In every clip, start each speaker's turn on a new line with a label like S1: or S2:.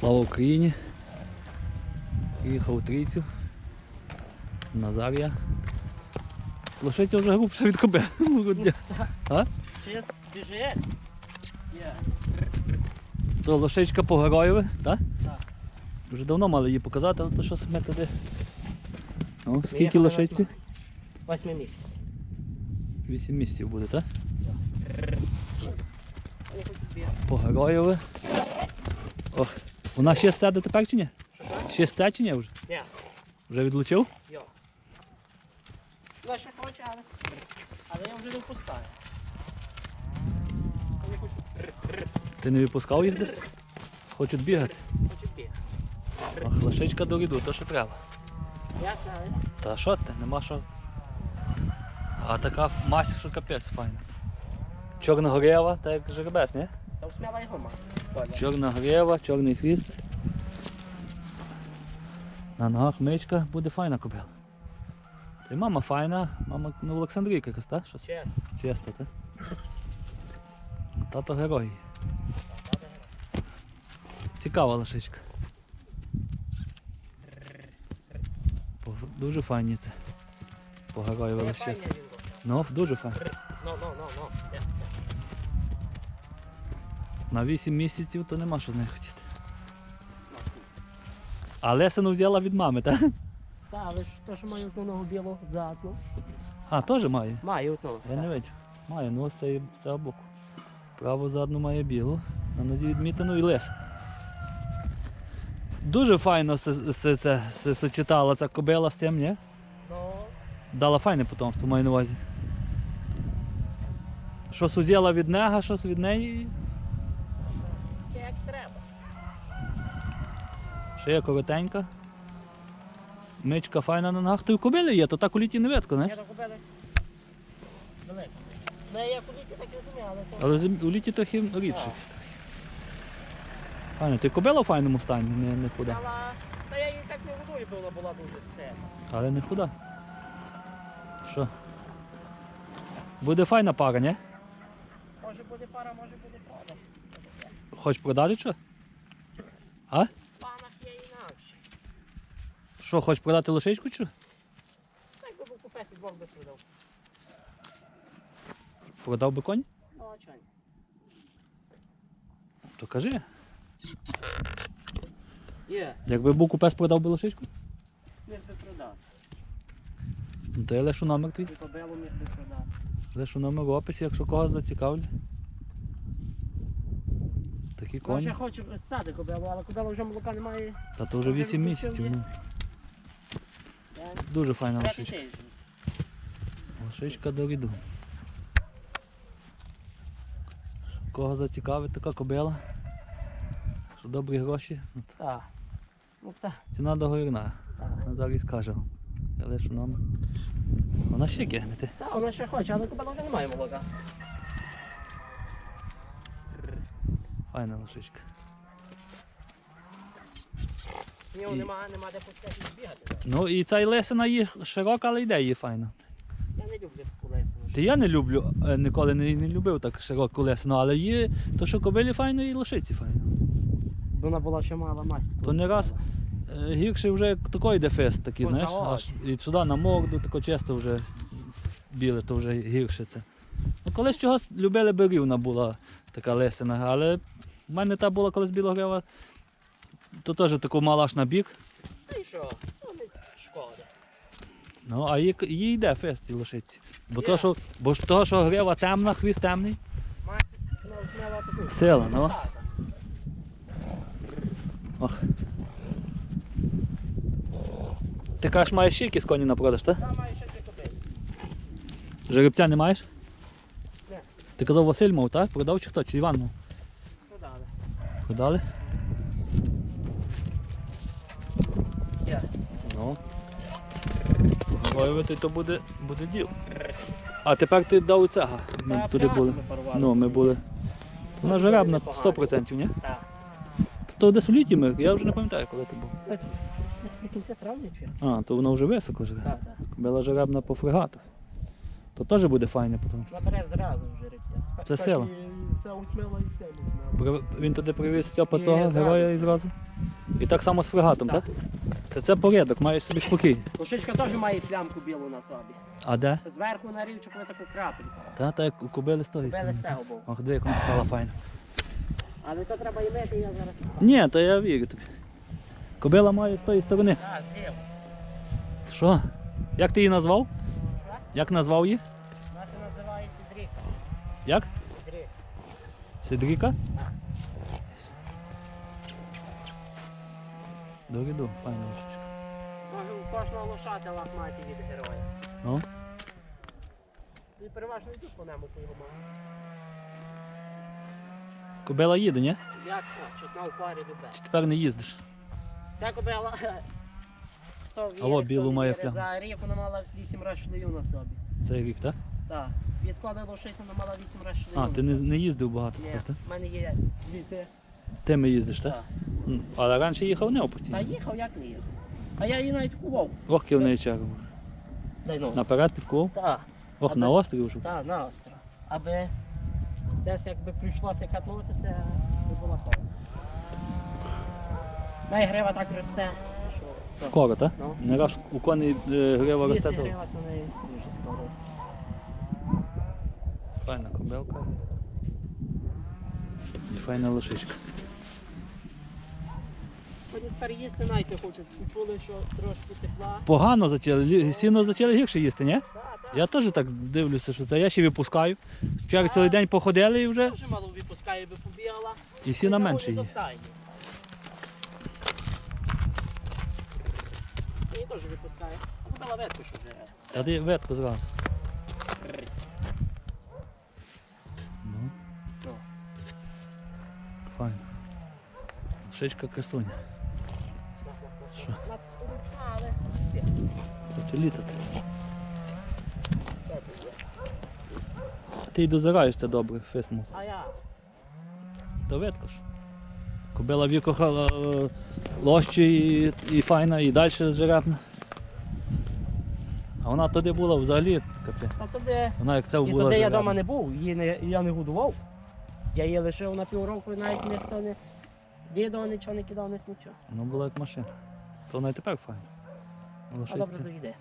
S1: Слава Україні! Їхав у трійцю. Назар'я. Лошиця вже грубша від кобе.
S2: Чист. Є.
S1: То лошичка по так?
S2: Так.
S1: Вже давно мали її показати, але то що ми туди. Ну, скільки лошиці?
S2: на Восьмий місяць.
S1: Вісім місяців буде, так? По героєві. Ох. Вона ще сце дотепер чи ні? Ще сце чи ні вже?
S2: Ні.
S1: Вже відлучив?
S2: Йо. Вона ще хоче, але... Але я вже не впускаю. Вони хочуть...
S1: Ти не випускав їх десь? Хочуть бігати.
S2: Хочуть бігати.
S1: Ах, лошичка до ріду, то що треба.
S2: Я знаю.
S1: Та що ти, нема що. А така мазь, що капець файна. Чорна горева, так як жеребець, ні?
S2: Та усміла його мати.
S1: Чорна горева, чорний хвіст. На ногах мичка, буде файна кобила. Та й мама файна, мама ну, в Олександрійка якась, так? Щось
S2: Чесно.
S1: чисто, так? Тато герой. Цікава лошичка. Дуже файні це. По герою
S2: був.
S1: Ну, дуже файно.
S2: Ну, ну, ну, ну. Є.
S1: На 8 місяців то нема що з нею хотіти. А Лесину взяла від мами, так?
S2: Та, але ж то, що маю одну ногу білу задну.
S1: А, теж має.
S2: Маю одну.
S1: Я не бачив. Має, ну ось це з боку. Праву задну має білу, на нозі відмітину і лес. Дуже файно це сочетала ця кобила з тим, ні?
S2: Ну,
S1: Дала файне потомство, маю на увазі. Щось узяла від нега, щось від неї. Шия коротенька. Мичка файна на ногах. То й у кобили є, то так у літі не видко,
S2: Я
S1: знаєш?
S2: докупили. Далеко. Не, я куди так і розумію, але то...
S1: Але зим- у літі трохи рідше. Файно, ти кобила в файному стані, не, не худа.
S2: Але... Та я її так не годую, бо вона була дуже сцена.
S1: Але не худа. Що? Буде файна пара, ні?
S2: Може буде пара, може буде пара.
S1: Хочеш продати що? А?
S2: В панах є інакше.
S1: Що, хочеш продати лошичку чи?
S2: Так би був купити, двох би продав.
S1: Продав би конь?
S2: Ну, а чого?
S1: То кажи.
S2: Є,
S1: Якби був купець, продав би лошичку?
S2: міг би продати.
S1: Ну то я лишу номер твій.
S2: І кобилу міг би продати.
S1: Лишу номер в описі, якщо когось зацікавлять. Такі
S2: Ну,
S1: коні.
S2: ще хочу сади кобилу, але кобила вже молока немає.
S1: Та то вже 8
S2: відпустив
S1: місяців. Ну. Дуже файна лошичка. Лошичка до ріду. Кого зацікавить така кобила? Що добрі гроші? ну,
S2: Так.
S1: Ціна договірна. Назар і скаже вам. Я лишу. Вона ще кигнете.
S2: Так, вона ще хоче, але кобила вже немає молока.
S1: Файна лошичка.
S2: Нього
S1: І-
S2: нема, нема де пустити збігати.
S1: Ну і ця й лесина її широка, але йде її файно.
S2: Я не люблю таку лесину.
S1: Ти я не люблю, е, ніколи не, не любив так широку лесину, але її, то що кобилі файно і лошиці файно.
S2: Вона була ще мала масть.
S1: То не раз е, гірше вже як такий йде фест такий, знаєш, аж і сюди на морду, тако чисто вже біле, то вже гірше це. Ну колись чогось любили би рівна була така лесина, але в мене та була колись білогрева, то теж таку мала аж на бік.
S2: Та і що? Ну, не шкода.
S1: Ну, а їй, їй йде фест лошиці. Бо,
S2: Є.
S1: то, що, бо ж того, що грива темна, хвіст темний.
S2: Таку.
S1: Сила, ну.
S2: Так,
S1: Ох. Ти кажеш, маєш ще якісь коні на продаж, так?
S2: Та має ще дві.
S1: Жеребця не маєш?
S2: Ні.
S1: Ти казав Василь мав, так? Продав чи хто? Чи Іван мав?
S2: Продали.
S1: Продали?
S2: Є.
S1: Ну. Погоювати то буде, буде діл. А тепер ти дав цега. Ми туди були.
S2: ми.
S1: Ну, ми були. Вона жеребна
S2: Непогано.
S1: 100%, ні?
S2: Так.
S1: То десь в літі ми, я вже не пам'ятаю, коли ти був.
S2: Десь при травня чи?
S1: А, то воно вже високо живе.
S2: Так, так.
S1: Була жеребна по фрегатах. То теж буде файне потім.
S2: Набере зразу вже жеребця.
S1: Це сила.
S2: Це усміло і все
S1: Він туди привіз Стьопа
S2: Ні,
S1: того героя і зразу. І так само з фрегатом, так?
S2: Так.
S1: Це, це порядок, маєш собі спокій.
S2: Лошичка теж має плямку білу на собі.
S1: А де?
S2: Зверху на рівчику таку крапельку.
S1: Та, так як у кобили з того
S2: Кобили цього боку.
S1: Ох, диви, як вона стала файна.
S2: Але то треба і мити, я зараз.
S1: Ні, то я вірю тобі. Кобила має з тої сторони.
S2: Так, зліво.
S1: Що? Як ти її назвав?
S2: Що?
S1: Як назвав її?
S2: Нас це називається дріка.
S1: Як?
S2: Дрік.
S1: Седріка? Дориду, файна лошечка.
S2: Кожного лошати лахматі від героя.
S1: Ну,
S2: І переважно йдуть по нему по його мамі.
S1: кобила їде, ні?
S2: Як о, чутна у парі любе.
S1: Чи тепер не їздиш?
S2: Ця кобила. Хто вірить,
S1: Алло,
S2: хто
S1: білу
S2: не
S1: має
S2: вірить,
S1: пляму.
S2: За рік вона мала 8 разів шлею на собі.
S1: Цей рік, так?
S2: Так. Відколи лошиця вона мала 8 разів шлею.
S1: А, ти не, не їздив багато,
S2: Ні,
S1: правда?
S2: в мене є дві ти.
S1: Ти ми їздиш, так? М, Але раніше їхав не
S2: Та
S1: постійно.
S2: їхав, як не їхав. А я її навіть кував.
S1: Ох, неї чергу.
S2: Дай ну.
S1: Наперед підкував.
S2: Так,
S1: Ох, на острів вже.
S2: так, на остро. Аби десь якби прийшлося катнутися, не була кола. Найгрива так росте, що.
S1: Скоро, так?
S2: Ну.
S1: Не раз у коней е, грива росте то.
S2: грива дуже скоро.
S1: Файна кобилка. Файна лошичка.
S2: Вони тепер їсти навіть не хочуть. Почули, що трошки тепла.
S1: Погано зачали, сіно зачали гірше їсти, ні? Я теж так дивлюся, що це. Я ще випускаю. Вчора цілий день походили і вже
S2: Дуже мало випускає, би побігала.
S1: і сіна менше
S2: достайні. Її теж випускає. А купила ветку, що вже.
S1: Я ти ветку зразу.
S2: рись.
S1: Ну,
S2: Ну.
S1: Файно. Лошичка красуня. Що? Хоче літати. Ти й дозираєш це добре, фесмус.
S2: А я.
S1: То ж. Кобила викохала е, лощі і, і файна, і далі жеребна. А вона туди була взагалі капець. Вона як це
S2: І
S1: була
S2: туди я
S1: жеребна.
S2: вдома не був, її не, я не годував. Я її лишив на півроку і навіть ніхто не відео, нічого не кидав, ні нічого.
S1: Вона була як машина. То вона і тепер файна.
S2: А добре доїде.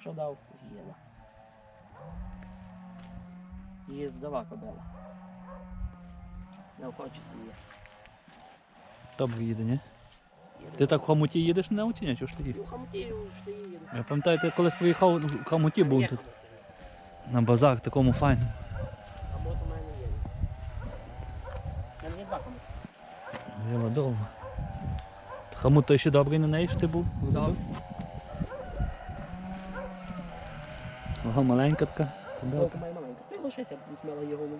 S2: Що дав, з'їла. Її здава кобила. Не охоче її.
S1: Добре їде, ні? Ти так в хомуті їдеш не чи ні? Чого ж ти їдеш?
S2: Ну, хамутію ж ти.
S1: Я пам'ятаю, ти колись приїхав в хомуті був тут. На базар такому файному.
S2: Хамут у мене є. У мене є два хамути.
S1: Віла довго. Хамут той ще добрий на неї що ти був? розбив? Ага, маленька така. Кобелка.
S2: Ти лишися, сміла її голову.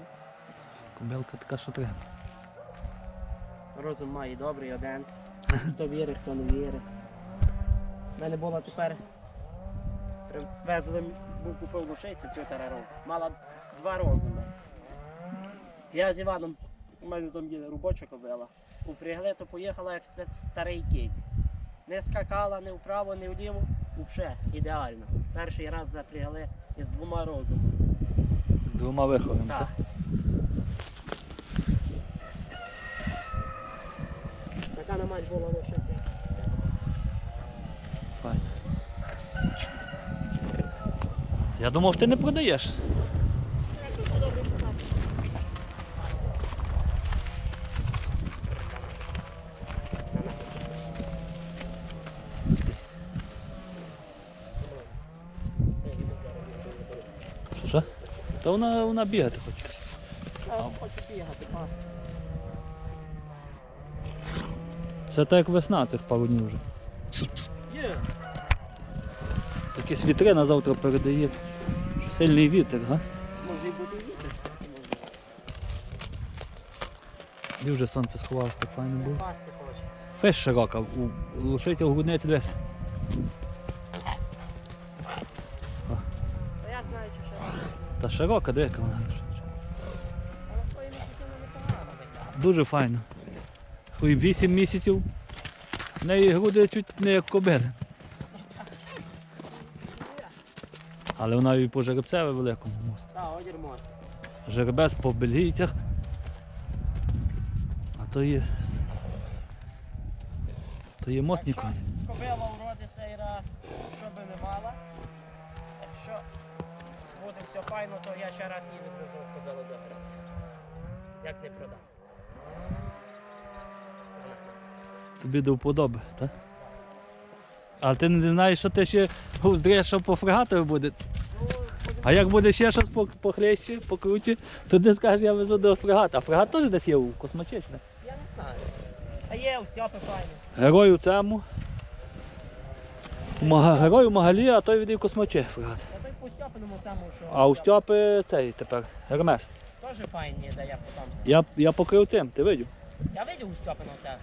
S1: Кобелка така, що треба.
S2: Розум має добрий один. Хто вірить, хто не вірить. У мене була тепер. Привезли, був купив лошицю півтора року. Мала два розуми. Я з Іваном, у мене там є робоча кобила. Упрягли, то поїхала як старий кінь. Не скакала ні вправо, ні вліво. Взагалі, ідеально. Перший раз запрягли із двома розумами.
S1: З двома виходами.
S2: Так.
S1: так?
S2: Така на мать була лошиця.
S1: Файно. Я думав, ти не продаєш. Що? що? Та вона, вона бігати хоче.
S2: Я хочу бігати, пас.
S1: Це так як весна цих пару днів вже.
S2: Є.
S1: Якісь вітри на завтра передає. Що Сильний вітер, га?
S2: Може і бути вітер.
S1: І вже сонце сховалося, так файно було.
S2: Пасти хоче.
S1: Феш широка, лишиться у грудниці десь.
S2: Та
S1: широка, де яка вона. Дуже файно. Ой, 8 місяців. В неї груди чуть не як кобили. Але вона і по жеребцеве великому мост. Жеребець по бельгійцях. А то є. То є мостні коні.
S2: Кобила вроді цей раз, що би не мала. Якщо буде все файно, то я ще раз її відвезу до гри. Як не продам.
S1: Тобі до вподоби, так? А ти не знаєш, що ти ще уздрєш, що по фрегатах буде. А як буде ще щось по- похлеще, покруче, то ти скажеш, я везу до фрегата. А фрегат теж десь є у космочечне.
S2: я не знаю. А є файно.
S1: Герой у цьому. Мага- Герой Магалі, а той віде в космоче фрегат.
S2: Я той по самому, що...
S1: А у Стьопи цей тепер Гермес.
S2: Теж файні, де я потім.
S1: Я, я покрив цим, ти видів?
S2: Я видів у Стьопину все.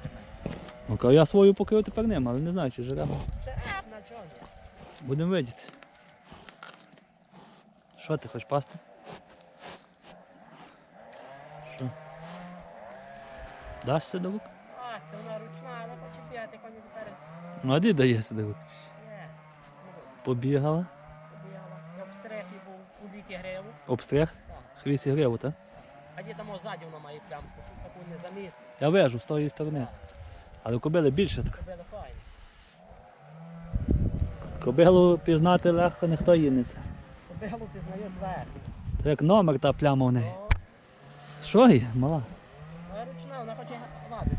S1: Ну, ка- я свою покрив тепер ним, але не знаю, чи жеремо.
S2: Це на чому.
S1: Будемо видіти. Що ти хочеш пасти? Що? Дашся до рук?
S2: А, це вона ручна, але хоче бігати, коні тепер.
S1: Ну, а де
S2: буду.
S1: Побігала,
S2: Побігала. Я в стрехі був у літі гриву.
S1: Обстриг, хвіст гриву, так?
S2: А де там ззаді вона має плямку, таку не заміт.
S1: Я вижу з тої сторони. Але кобили більше так.
S2: Кобила файна.
S1: Кобилу пізнати легко ніхто їнеться.
S2: Кобилу пізнає зверху.
S1: То як номер та пляма в неї. Що є, мала?
S2: вона ручна, вона хоче гладити.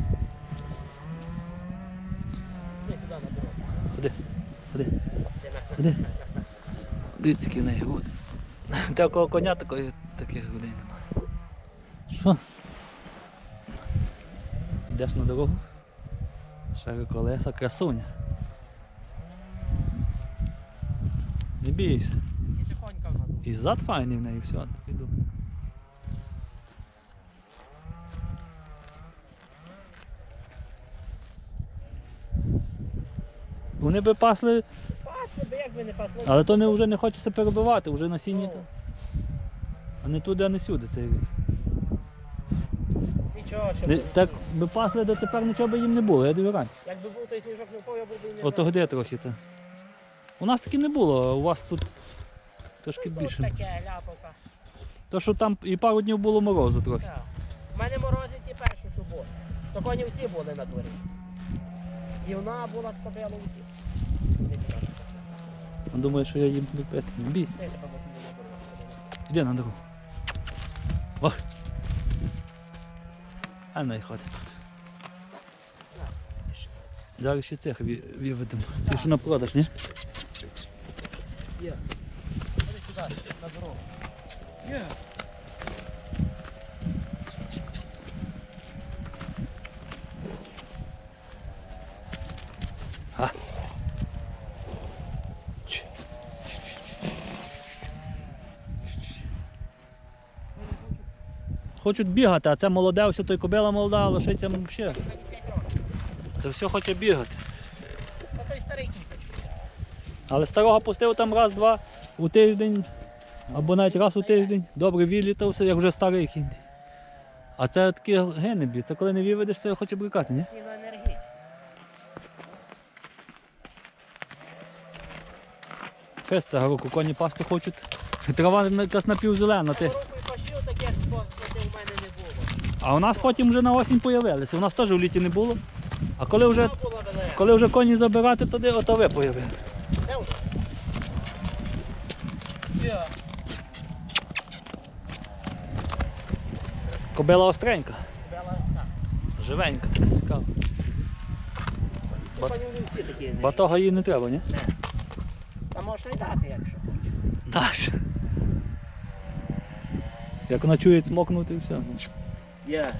S2: Іди сюди на дорогу.
S1: Ходи, ходи, ходи. Дивіться, в неї груди. Такого коня такої, таких грудей немає. Що? Йдеш на дорогу? Шари колеса, красуня. Не бійся.
S2: І
S1: зад файний в неї, все, піду. Вони би пасли, але то не вже не хочеться перебивати, вже на сіні.
S2: Ну.
S1: То. А не туди, а не сюди цей рік.
S2: Нічого, що
S1: Не,
S2: буде.
S1: так би пасли, до тепер нічого би їм не було, я довіряю.
S2: Якби був той сніжок не впав, я був би і не
S1: От
S2: знав.
S1: тоді трохи. Та. У нас таки не було, а у вас тут трошки
S2: Тут
S1: більше.
S2: таке, ляпавка.
S1: То що там і пару днів було морозу трохи.
S2: Так. У мене морози ті першу суботу. То коні всі були на дворі. І вона була з кобилою всі. Десь
S1: думает, что я їм буду пити. Не бійся. Іди на дорогу. Ох. А не ходить тут. Зараз ще цех виведемо. Ти що на продаж, ні?
S2: Є. Сюди, на дорогу. Є.
S1: Хочуть бігати, а це молоде, ось той кобила молода, лишиться взагалі.
S2: Мені 5 років.
S1: Це все хоче бігати. Але старого пустив там раз-два у тиждень, або навіть раз у тиждень. Добре вилітався, як вже старий кінь. А це такі генебі, це коли не виведеш, це хоче брикати, ні? Фест цього року коні пасти хочуть. Трава напівзелена. Ти.
S2: У мене не було.
S1: А у нас потім вже на осінь появилися. У нас теж в літі не було. А коли вже, коли вже коні забирати, тоді ото ви появилися. Кобила остренька, живенька, така цікава.
S2: Ці
S1: Ба-
S2: коні вони всі такі. енергійні.
S1: Батога їй не треба, ні?
S2: Та можна й дати, якщо хочеш.
S1: Наш. Як вона чує цмокнути все.
S2: Є.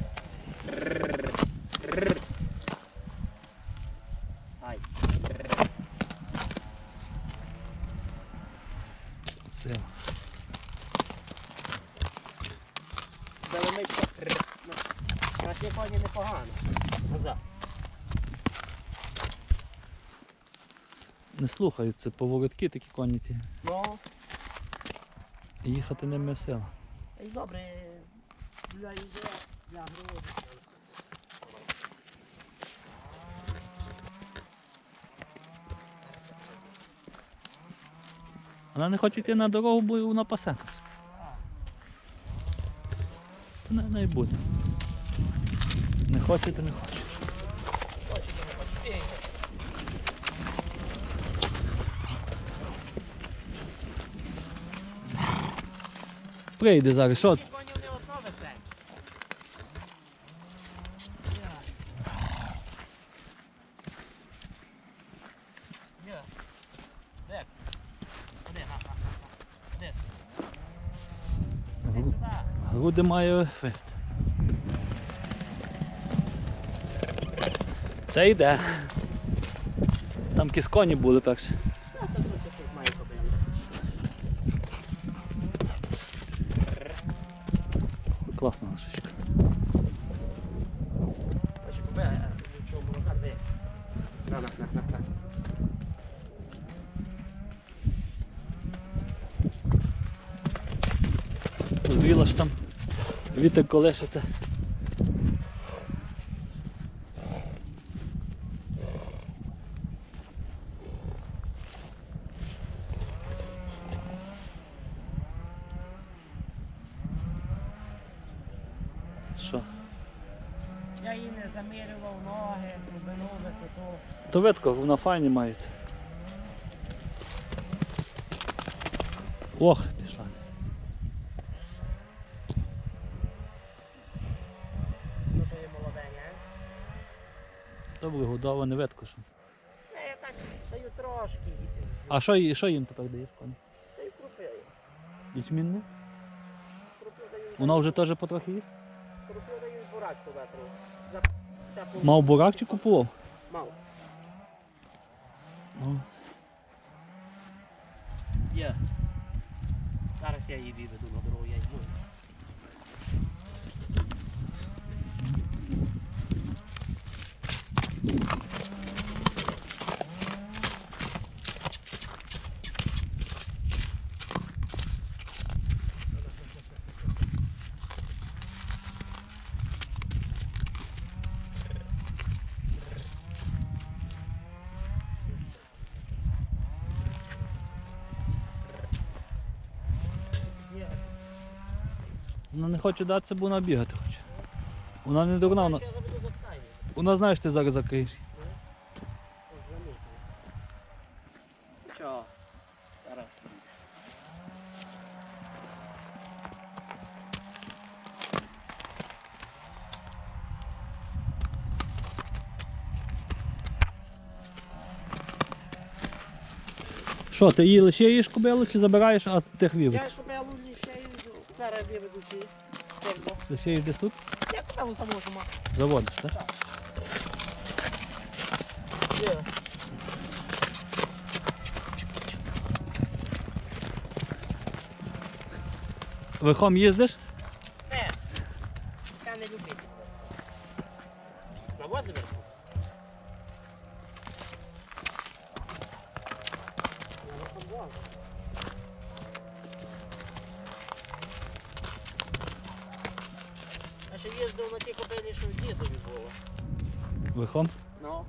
S2: Ай.
S1: все.
S2: Беломичка. Наші коні непогано. Назад.
S1: Не слухають, це поворотки такі коні ці.
S2: Ну,
S1: І їхати ними сила.
S2: І добре. Для ідея, для груди.
S1: Вона не хоче йти на дорогу, бо вона пасе. Не, не буде. Не хоче, то не хоче. Прийде зараз, що? ти?
S2: Конів не одно везе. Є. Де? Де? На, на, на. Де? Де
S1: Гру-
S2: сюди?
S1: Груди має ефект. Це йде. Там якісь коні були перші.
S2: А, та тут щось має кобилі.
S1: Класна лошечка.
S2: Бачиш, кобила, а, нічого, молока, де? На, на, на, на, на.
S1: Зріла ж там. Вітер колешиться. Що?
S2: Я її не замірював ноги, глибину, висоту.
S1: То видко, вона файні має. Ох, пішла.
S2: Ну то є молоде, не?
S1: Добре, годова, не
S2: я так даю трошки.
S1: А що, що їм тепер даєш коні?
S2: Даю крупи.
S1: Ячмінне?
S2: Крупи даю.
S1: Вона вже теж потрохи їсть?
S2: Крупи даю бурак теплу-
S1: Мав бурак чи купував?
S2: Мав.
S1: Ну,
S2: Є. Зараз я її виведу на дорогу, я йду. Є.
S1: вона не хоче датися, бо вона бігати хоче. Вона не дурна, вона, вона знає, що ти зараз закриєш.
S2: Чого? Зараз.
S1: Що, ти її лише їш кобилу чи забираєш, а тих вівець?
S2: Зараз виведу ці.
S1: Лише їш десь тут?
S2: Я купив самого сама.
S1: Заводиш, так?
S2: Є.
S1: Верхом їздиш?
S2: Не. Я не любитель. На возі верху? Я їздив на ті кобилі, що в дідові було.
S1: Верхом?
S2: Ну.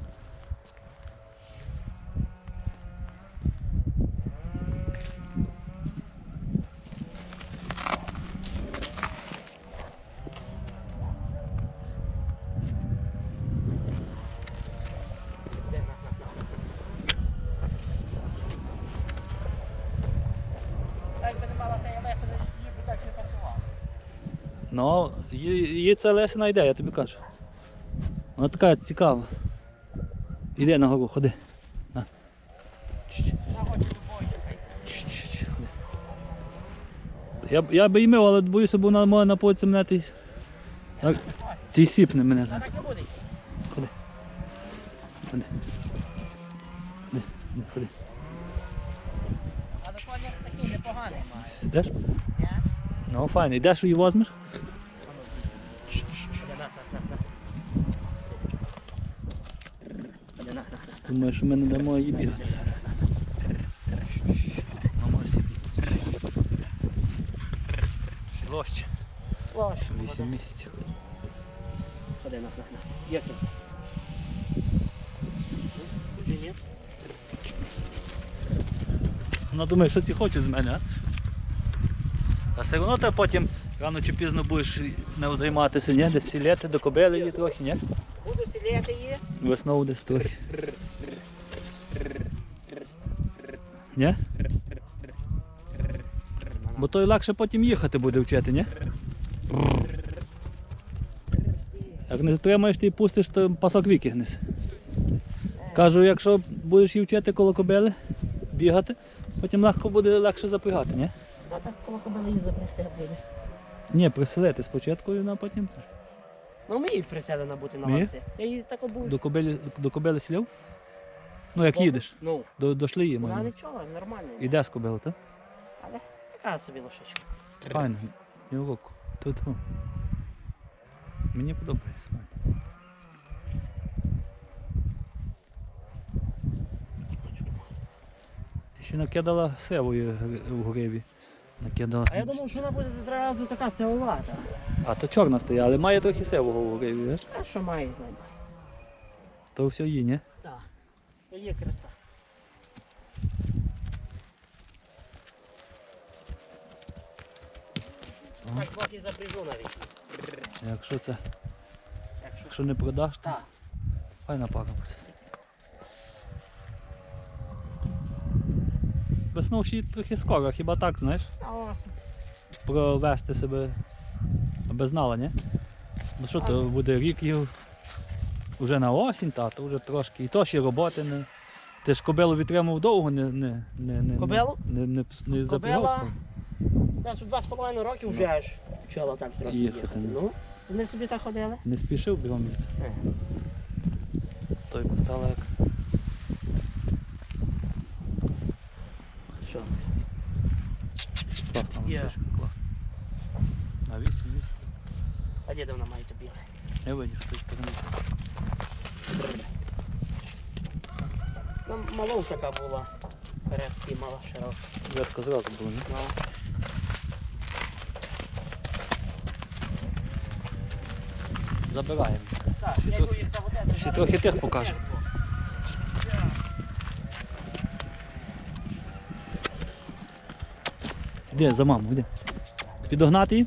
S2: Якби не мала цієї леси, її б так не працювала.
S1: Ну, її, це Лесина йде, я тобі кажу. Вона така цікава. Іди на гору, ходи. На.
S2: Я.
S1: Я, би й мив, але боюся, бо вона може на поці мене ти. Так, Цей сіпне мене. Ходи. Ходи. Ходи, ходи, ходи.
S2: Але коняк такий непоганий має.
S1: Йдеш? Ну, файно. Йдеш її возьмеш?
S2: Ходи на, на, на, на. Ходи на, на, на.
S1: Думаю, що ми не дамо її бігати. Лощ.
S2: Лош.
S1: Вісім місяців.
S2: Ходи на, на, на. Як це?
S1: Вона думає, що ти хочеш з мене, а? А все одно ти потім рано чи пізно будеш не займатися, ні? Десь сілети до кобили її трохи, ні?
S2: Буду сидіти її.
S1: Весною десь трохи. Ні? Бо то й легше потім їхати буде вчити, ні? Як не тримаєш, ти пустиш, то пасок викигнеш. Кажу, якщо будеш її вчити коло кобили, бігати, потім легко буде легше запрягати, ні?
S2: А так коло кобили її запрягти буде.
S1: Ні, приселити спочатку, а потім це.
S2: Ну вміють приселена бути на
S1: Вміє?
S2: лапці. Я її так був.
S1: До кобили, до кобили сіляв? Ну як їдеш,
S2: Ну,
S1: до, до шлії
S2: вона
S1: маю.
S2: нічого, нормально.
S1: Іде з кобили, так?
S2: Але така собі лошечка.
S1: Файно, ні в око. Ту-ту. Мені подобається. Ти ще накидала севої гри- в гриві. Накидала.
S2: А я думав, що вона буде зразу така силовата.
S1: А то чорна стояла, але має трохи севого в гриві, знаєш?
S2: А що має з нею?
S1: То все її, ні?
S2: То є краса. Так поки запряжу навіть.
S1: Якщо це,
S2: Якщо
S1: не продаш, то
S2: так.
S1: файна пара буде. Весною ще трохи скоро, хіба так, знаєш? Провести себе, аби знала, ні? Ну що то буде рік і вже на осінь, та, то вже трошки. І то ще роботи не. Ти ж кобилу відтримав довго, не, не, не, не,
S2: Кобилу?
S1: не, не, не.
S2: Кобила? Десь у два з половиною років вже аж почала так трохи
S1: Їхати,
S2: їхати.
S1: ну.
S2: Ну, вони собі так ходили.
S1: Не спішив бігом від.
S2: Е.
S1: Стойка стала як.
S2: Що?
S1: Класна
S2: Є.
S1: класна. На 8 місць.
S2: А де вона має тобі?
S1: Я видів з тієї сторони.
S2: Ну, маловка така була. Передки мала широка.
S1: Ветка зразу була, ні?
S2: Ну.
S1: Забираємо.
S2: Так,
S1: Ще трохи-
S2: їх заводити.
S1: ще трохи тих покажу. Іди за маму, іди. Підогнати її?